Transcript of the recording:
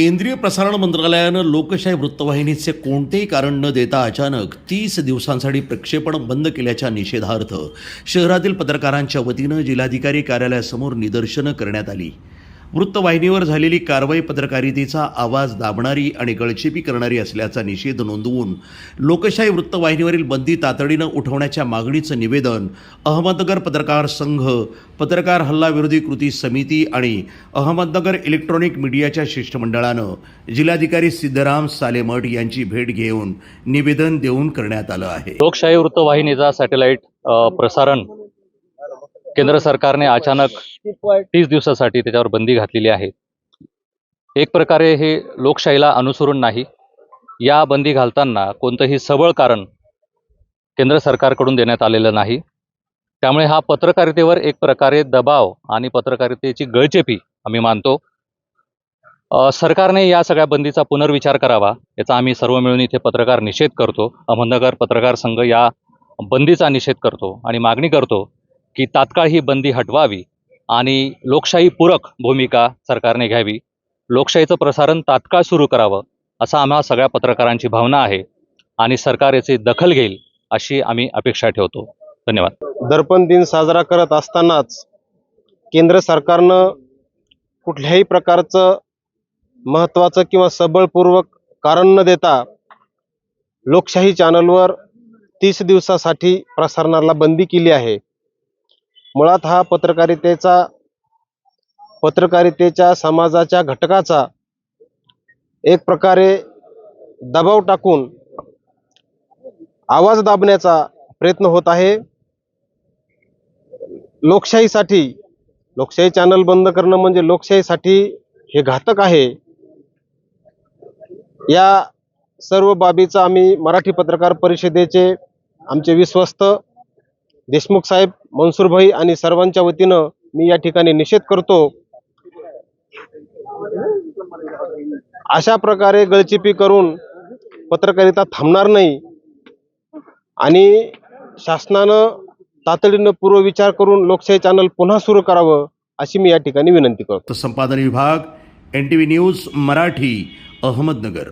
केंद्रीय प्रसारण मंत्रालयानं लोकशाही वृत्तवाहिनीचे कोणतेही कारण न देता अचानक तीस दिवसांसाठी प्रक्षेपण बंद केल्याच्या निषेधार्थ शहरातील पत्रकारांच्या वतीनं जिल्हाधिकारी कार्यालयासमोर निदर्शनं करण्यात आली. वृत्तवाहिनीवर झालेली कारवाई पत्रकारितेचा आवाज दाबणारी आणि गळचेपी करणारी असल्याचा निषेध नोंदवून लोकशाही वृत्तवाहिनीवरील बंदी तातडीनं उठवण्याच्या मागणीचं निवेदन अहमदनगर पत्रकार संघ पत्रकार हल्ला विरोधी कृती समिती आणि अहमदनगर इलेक्ट्रॉनिक मीडियाच्या शिष्टमंडळानं जिल्हाधिकारी सिद्धराम सालेमठ यांची भेट घेऊन निवेदन देऊन करण्यात आलं आहे. लोकशाही वृत्तवाहिनीचा सॅटेलाइट प्रसारण केंद्र सरकारने अचानक तीस दिवसासाठी त्याच्यावर बंदी घातलेली आहे. एक प्रकारे हे लोकशाहीला अनुसरून नाही. या बंदी घालताना कोणतंही सबळ कारण केंद्र सरकारकडून देण्यात आलेलं नाही. त्यामुळे हा पत्रकारितेवर एक प्रकारे दबाव आणि पत्रकारितेची गळचेपी आम्ही मानतो. सरकारने या सगळ्या बंदीचा पुनर्विचार करावा याचा आम्ही सर्व मिळून इथे पत्रकार निषेध करतो. अहमदनगर पत्रकार संघ या बंदीचा निषेध करतो आणि मागणी करतो की तात्काळ ही बंदी हटवावी आणि लोकशाही पूरक भूमिका सरकारने घ्यावी. लोकशाहीचं प्रसारण तात्काळ सुरू करावं असं आम्हा सगळ्या पत्रकारांची भावना आहे आणि सरकार याची दखल घेईल अशी आम्ही अपेक्षा ठेवतो. धन्यवाद. दर्पण दिन साजरा करत असतानाच केंद्र सरकारनं कुठल्याही प्रकारचं महत्त्वाचं किंवा सबळपूर्वक कारण न देता लोकशाही चॅनलवर तीस दिवसासाठी प्रसारणाला बंदी केली आहे. मुळात हा पत्रकारितेचा पत्रकारितेच्या समाजाच्या घटकाचा एक प्रकारे दबाव टाकून आवाज दाबण्याचा प्रयत्न होत आहे. लोकशाहीसाठी लोकशाही चॅनल बंद करणं म्हणजे लोकशाहीसाठी हे घातक आहे. या सर्व बाबीचा आम्ही मराठी पत्रकार परिषदेचे आमचे विश्वस्त देशमुख साहेब मनसूरभाई आणि सर्वांच्या वतीनं मी या ठिकाणी निषेध करतो. अशा प्रकारे गळचिपी करून पत्रकारिता थांबणार नाही आणि शासनानं तातडीनं पूर्वविचार करून लोकशाही चॅनल पुन्हा सुरू करावं अशी मी या ठिकाणी विनंती करतो. संपादन विभाग N T V news Marathi Ahmednagar.